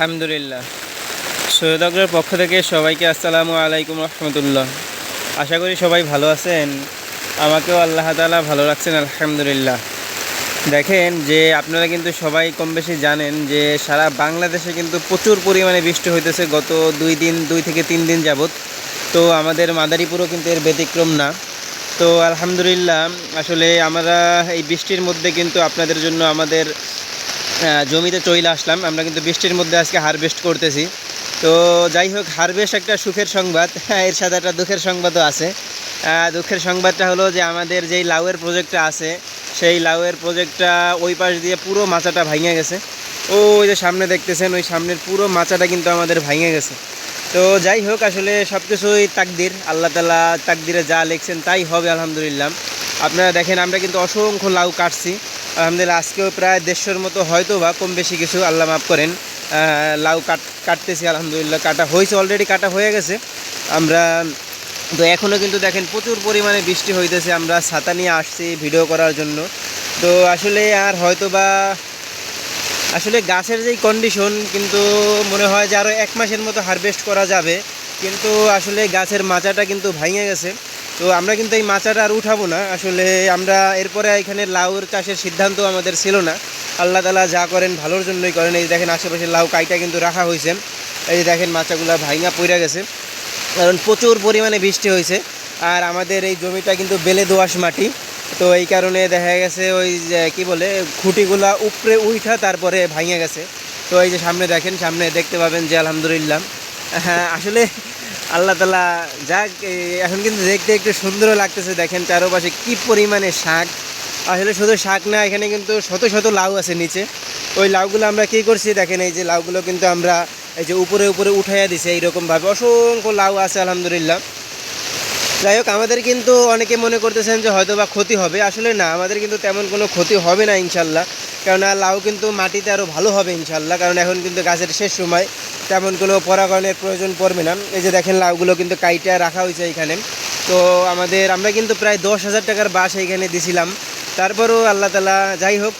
আলহামদুলিল্লাহ। সৈয়দগরের পক্ষ থেকে সবাইকে আসসালামু আলাইকুম রহমতুল্লাহ। আশা করি সবাই ভালো আছেন। আমাকেও আল্লাহ তালা ভালো রাখছেন, আলহামদুলিল্লাহ। দেখেন যে আপনারা কিন্তু সবাই কম বেশি জানেন যে সারা বাংলাদেশে কিন্তু প্রচুর পরিমাণে বৃষ্টি হইতেছে গত দুই দিন, দুই থেকে তিন দিন যাবত তো আমাদের মাদারীপুরও কিন্তু এর ব্যতিক্রম না। তো আলহামদুলিল্লাহ, আসলে আমরা এই বৃষ্টির মধ্যে কিন্তু আপনাদের জন্য আমাদের জমিতে চলে আসলাম। আমরা কিন্তু বৃষ্টির মধ্যে আজকে হারভেস্ট করতেছি। তো যাই হোক হারভেস্ট একটা সুখের সংবাদ। হ্যাঁ, এর সাথে একটা দুঃখের সংবাদও আছে। দুঃখের সংবাদটা হলো যে আমাদের যেই লাউয়ের প্রজেক্টটা আছে সেই লাউয়ের প্রজেক্টটা ওই পাশ দিয়ে পুরো মাচাটা ভাঙে গেছে। ও ওই যে সামনে দেখতেছেন ওই সামনের পুরো মাচাটা কিন্তু আমাদের ভাঙে গেছে। তো যাই হোক আসলে সব কিছুই তাকদির। আল্লাহ তালা তাকদিরে যা লিখছেন তাই হবে আলহামদুলিল্লাহ। আপনারা দেখেন আমরা কিন্তু অসংখ্য লাউ কাটছি। আলহামদুলিল্লাহ, আজকেও প্রায় দেড়শোর মতো হয়তো বা কম বেশি কিছু আল্লাহ মাফ করেন লাউ কাট কাটতেছি, আলহামদুলিল্লাহ, কাটা হয়েছে অলরেডি কাটা হয়ে গেছে। আমরা, তো এখনও কিন্তু দেখেন প্রচুর পরিমাণে বৃষ্টি হইতেছে, আমরা ছাতা নিয়ে আসছি ভিডিও করার জন্য। তো আসলে আর হয়তো বা, আসলে গাছের যেই কন্ডিশন কিন্তু মনে হয় যে আরও এক মাসের মতো হারভেস্ট করা যাবে, কিন্তু আসলে গাছের মাচাটা কিন্তু ভাঙে গেছে। তো আমরা কিন্তু এই মাচাটা আর উঠাবো না। আসলে আমরা এরপরে এখানে লাউর চাষের সিদ্ধান্ত আমাদের ছিল না। আল্লাহ তালা যা করেন ভালোর জন্যই করেন। এই দেখেন আশেপাশে লাউ কাইটা কিন্তু রাখা হয়েছে। এই যে দেখেন মাচাগুলো ভাঙা পড়ে গেছে। কারণ প্রচুর পরিমাণে বৃষ্টি হয়েছে। আর আমাদের এই জমিটা কিন্তু বেলে দোআঁশ মাটি। তো এই কারণে দেখা গেছে ওই যে কি বলে, খুঁটিগুলা উপরে উঠা তারপরে ভাঙে গেছে। তো এই যে সামনে দেখেন, সামনে দেখতে পাবেন যে আলহামদুলিল্লাহ। হ্যাঁ আসলে আল্লাহ তালা যাক এখন কিন্তু দেখতে একটু সুন্দরও লাগতেছে, দেখেন চারোপাশে কি পরিমাণে শাক। আসলে শুধু শাক না, এখানে কিন্তু শত শত লাউ আছে নিচে। ওই লাউগুলো আমরা কী করছি, দেখেন এই যে লাউগুলো কিন্তু আমরা এই যে উপরে উপরে উঠাইয়া দিছে, এইরকমভাবে। অসংখ্য লাউ আছে, আলহামদুলিল্লাহ। যাই হোক, আমাদের কিন্তু অনেকে মনে করতেছেন যে হয়তো বা ক্ষতি হবে। আসলে না, আমাদের কিন্তু তেমন কোনো ক্ষতি হবে না, ইনশাল্লাহ। কারণ লাউ কিন্তু মাটিতে আরও ভালো হবে, ইনশাল্লাহ। কারণ এখন কিন্তু গাছের শেষ সময়, তেমন কোনো পরাগণের প্রয়োজন পড়বে না। এই যে দেখেন, লাউগুলো কিন্তু কাইটা রাখা হয়েছে এখানে। তো আমাদের, আমরা কিন্তু প্রায় দশ হাজার টাকার বাস এইখানে দিছিলাম। তারপরও আল্লাহ তালা যাই হোক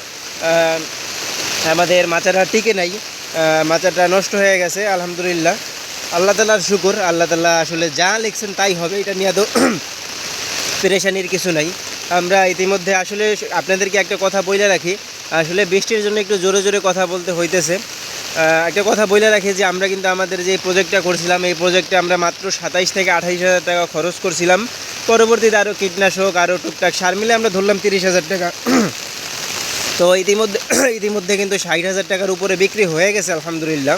আমাদের মাচাটা টিকে নাই। মাচাটা নষ্ট হয়ে গেছে, আলহামদুলিল্লাহ। আল্লাহ তালার শুকুর, আল্লাহ তালা আসলে যা লিখছেন তাই হবে, এটা নিয়ে তো পেরেশানির কিছু নাই। আমরা ইতিমধ্যে আসলে আপনাদেরকে একটা কথা বলে রাখি, আসলে বৃষ্টির জন্য একটু জোরে জোরে কথা বলতে হইতেছে। একটা কথা বলে রাখি যে, আমরা কিন্তু আমাদের যে প্রজেক্টটা করছিলাম, এই প্রজেক্টে আমরা মাত্র সাতাইশ থেকে আঠাইশ হাজার টাকা খরচ করছিলাম। পরবর্তীতে আরও কীটনাশক আরও টুকটাক সার মিলে আমরা ধরলাম তিরিশ হাজার টাকা। তো ইতিমধ্যে ইতিমধ্যে কিন্তু ষাট হাজার টাকার উপরে বিক্রি হয়ে গেছে, আলহামদুলিল্লাহ।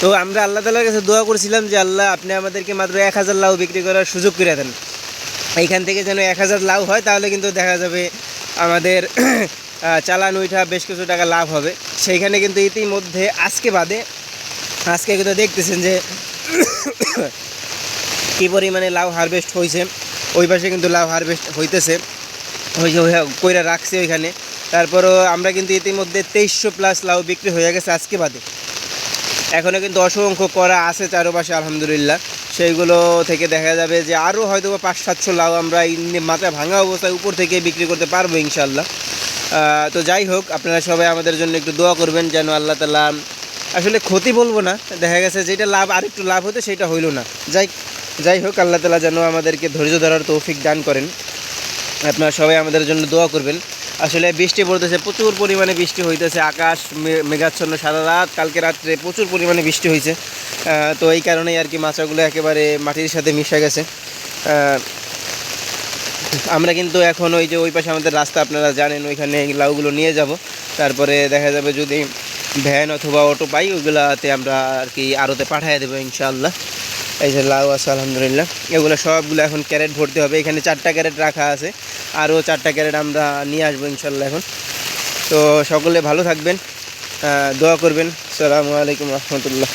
তো আমরা আল্লাহ তালার কাছে দোয়া করছিলাম যে আল্লাহ আপনি আমাদেরকে মাত্র এক হাজার লাউ বিক্রি করার সুযোগ করে দেন। এইখান থেকে যেন এক হাজার লাউ হয়, তাহলে কিন্তু দেখা যাবে আমাদের চালান উঠা বেশ কিছু টাকা লাভ হবে। সেইখানে কিন্তু ইতিমধ্যে আজকে বাদে, আজকে কিন্তু দেখতেছেন যে কী পরিমাণে লাউ হারভেস্ট হয়েছে ওই পাশে কিন্তু লাউ হারভেস্ট হইতেছে, ওই যে কইরা রাখছে ওইখানে। তারপরও আমরা কিন্তু ইতিমধ্যে তেইশশো প্লাস লাউ বিক্রি হয়ে গেছে আজকে বাদে। এখনও কিন্তু অসংখ্য করা আছে চারপাশে, আলহামদুলিল্লাহ। সেইগুলো থেকে দেখা যাবে যে আরও হয়তো পাঁচ, সাতশো লাউ আমরা মাথা ভাঙা অবস্থায় উপর থেকে বিক্রি করতে পারব ইনশাল্লাহ তো যাই হোক, আপনারা সবাই আমাদের জন্য একটু দোয়া করবেন যেন আল্লাহ তালা আসলে ক্ষতি বলব না। দেখা গেছে যেটা লাভ, আরেকটু লাভ হতো সেটা হইল না। যাই যাই হোক, আল্লাহ তালা যেন আমাদেরকে ধৈর্য ধরার তৌফিক দান করেন। আপনারা সবাই আমাদের জন্য দোয়া করবেন। আসলে বৃষ্টি পড়তেছে, প্রচুর পরিমাণে বৃষ্টি হইতেছে, আকাশ মেঘাচ্ছন্ন সারা রাত, কালকে রাত্রে প্রচুর পরিমাণে বৃষ্টি হয়েছে তো এই কারণেই আর কি মাছাগুলো একেবারে মাটির সাথে মিশে গেছে। আমরা কিন্তু এখন ওই যে ওই পাশে আমাদের রাস্তা, আপনারা জানেন, ওইখানে লাউগুলো নিয়ে যাব। তারপরে দেখা যাবে যদি ভ্যান অথবা অটো পাই ওইগুলাতে আমরা আর কি আরতে পাঠিয়ে দেবো ইনশাআল্লাহ। এই যে লাউ আছে, আলহামদুলিল্লাহ। এগুলো সবগুলো এখন ক্যারেট ভরতে হবে। এখানে চারটা ক্যারেট রাখা আছে। আরও চারটা ক্যারেট আমরা নিয়ে আসব ইনশাল্লাহ এখন। তো সকলে ভালো থাকবেন। দোয়া করবেন। সালামু আলাইকুম রহমতুল্লাহ।